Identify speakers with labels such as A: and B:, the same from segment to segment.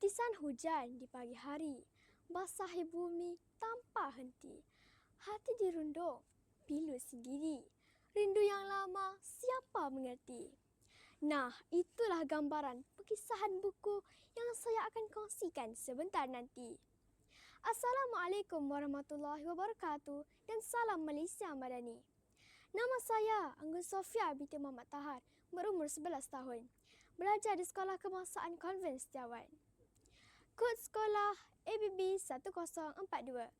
A: Titisan hujan di pagi hari, basahi bumi tanpa henti. Hati dirundung, pilu sendiri. Rindu yang lama, siapa mengerti? Nah, itulah gambaran perkisahan buku yang saya akan kongsikan sebentar nanti. Assalamualaikum warahmatullahi wabarakatuh dan salam Malaysia Madani. Nama saya Anggun Sofia binti Muhammad Tahar, berumur 11 tahun. Belajar di Sekolah Kebangsaan Konven Setiawan. Kod sekolah ABB 1042.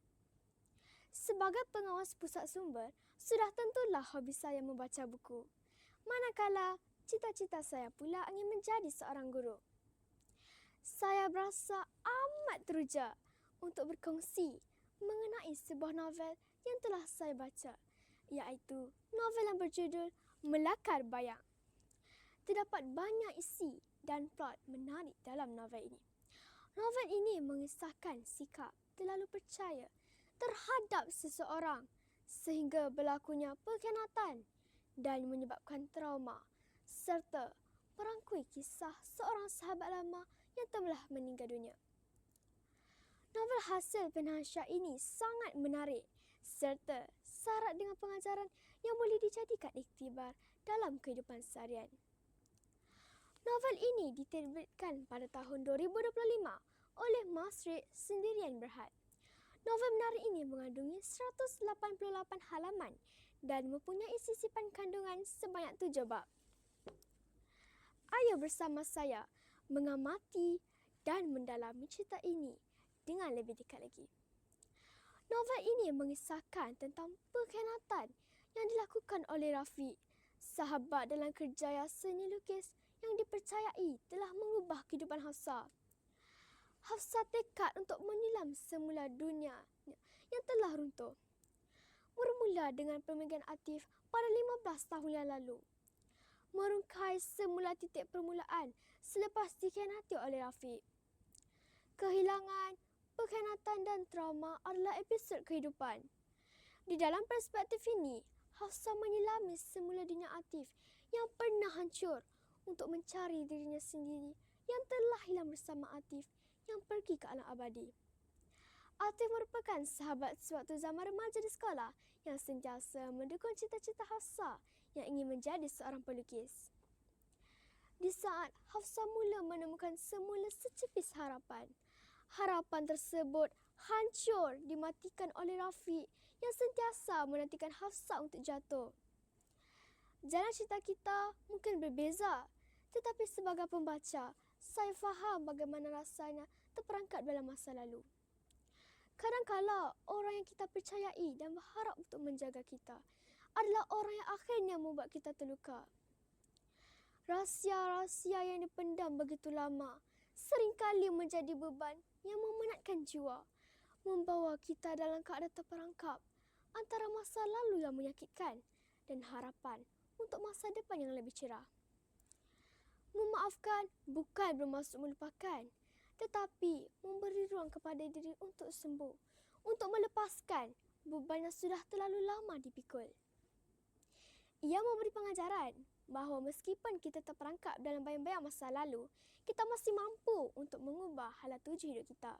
A: Sebagai pengawas pusat sumber, sudah tentulah hobi saya membaca buku. Manakala cita-cita saya pula ingin menjadi seorang guru. Saya berasa amat teruja untuk berkongsi mengenai sebuah novel yang telah saya baca iaitu novel yang berjudul Melakar Bayang. Terdapat banyak isi dan plot menarik dalam novel ini. Novel ini mengisahkan sikap terlalu percaya terhadap seseorang sehingga berlakunya pengkhianatan dan menyebabkan trauma serta merangkui kisah seorang sahabat lama yang telah meninggal dunia. Novel hasil penhasiat ini sangat menarik serta syarat dengan pengajaran yang boleh dijadikan iktibar dalam kehidupan seharian. Novel ini diterbitkan pada tahun 2025 oleh Masrid Sendirian Berhad. Novel menarik ini mengandungi 188 halaman dan mempunyai sisipan kandungan sebanyak tujuh bab. Ayo bersama saya mengamati dan mendalami cerita ini dengan lebih dekat lagi. Novel ini mengisahkan tentang pengkhianatan yang dilakukan oleh Rafiq, sahabat dalam kerjaya seni lukis yang dipercayai telah mengubah kehidupan Hafsah. Hafsah tekad untuk menilam semula dunia yang telah runtuh. Bermula dengan perminggan Atif pada 15 tahun yang lalu. Merungkai semula titik permulaan selepas dikhianati oleh Rafiq. Kehilangan, pengkhianatan dan trauma adalah episod kehidupan. Di dalam perspektif ini, Hafsah menyelami semula dunia Atif yang pernah hancur untuk mencari dirinya sendiri yang telah hilang bersama Atif yang pergi ke alam abadi. Atif merupakan sahabat sewaktu zaman remaja di sekolah yang sentiasa mendukung cita-cita Hafsah yang ingin menjadi seorang pelukis. Di saat Hafsah mula menemukan semula secepis harapan, harapan tersebut hancur dimatikan oleh Rafiq yang sentiasa menantikan Hafsah untuk jatuh. Jalan cerita kita mungkin berbeza, tetapi sebagai pembaca, saya faham bagaimana rasanya terperangkap dalam masa lalu. Kadang-kala orang yang kita percayai dan berharap untuk menjaga kita adalah orang yang akhirnya membuat kita terluka. Rahsia-rahsia yang dipendam begitu lama seringkali menjadi beban yang memenatkan jiwa, membawa kita dalam keadaan terperangkap antara masa lalu yang menyakitkan dan harapan untuk masa depan yang lebih cerah. Memaafkan bukan bermaksud melupakan, tetapi memberi ruang kepada diri untuk sembuh, untuk melepaskan beban yang sudah terlalu lama dipikul. Ia memberi pengajaran bahawa meskipun kita terperangkap dalam bayang-bayang masa lalu, kita masih mampu untuk mengubah hala tuju hidup kita.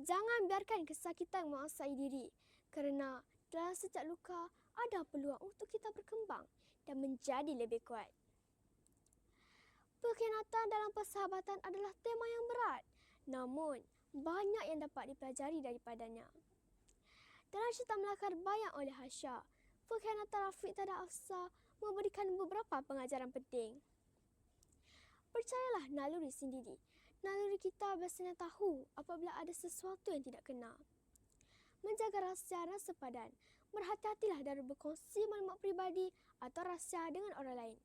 A: Jangan biarkan kesakitan menguasai diri kerana dalam setiap luka ada peluang untuk kita berkembang dan menjadi lebih kuat. Pengkhianatan dalam persahabatan adalah tema yang berat, namun banyak yang dapat dipelajari daripadanya. Dalam cerita melakar bayang oleh Hasya, pengkhianatan Rafiq terhadap Afsah memberikan beberapa pengajaran penting. Percayalah naluri sendiri. Naluri kita biasanya tahu apabila ada sesuatu yang tidak kena. Menjaga rahsia dan sepadan. Berhati-hatilah dari berkongsi maklumat peribadi atau rahsia dengan orang lain.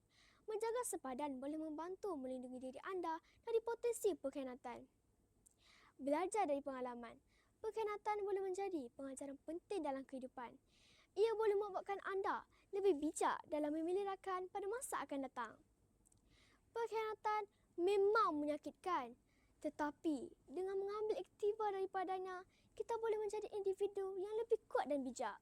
A: Menjaga sepadan boleh membantu melindungi diri anda dari potensi pengkhianatan. Belajar dari pengalaman. Pengkhianatan boleh menjadi pengajaran penting dalam kehidupan ia boleh membuatkan anda lebih bijak dalam memilih rakan pada masa akan datang. Pengkhianatan memang menyakitkan tetapi dengan mengambil iktibar daripadanya, kita boleh menjadi individu yang lebih kuat dan bijak.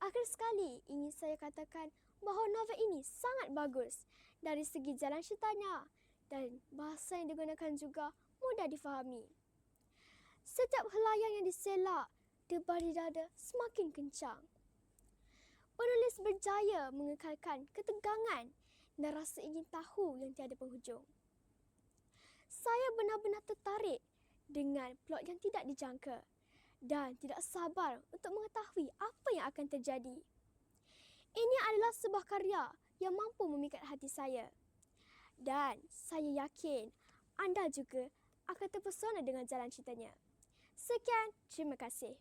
A: Akhir sekali, ingin saya katakan bahawa novel ini sangat bagus dari segi jalan ceritanya dan bahasa yang digunakan juga mudah difahami. Setiap helaian yang diselak, debar di dada semakin kencang. Penulis berjaya mengekalkan ketegangan dan rasa ingin tahu yang tiada penghujung. Saya benar-benar tertarik dengan plot yang tidak dijangka dan tidak sabar untuk mengetahui apa yang akan terjadi. Ini adalah sebuah karya yang mampu memikat hati saya. Dan saya yakin anda juga akan terpesona dengan jalan ceritanya. Sekian, terima kasih.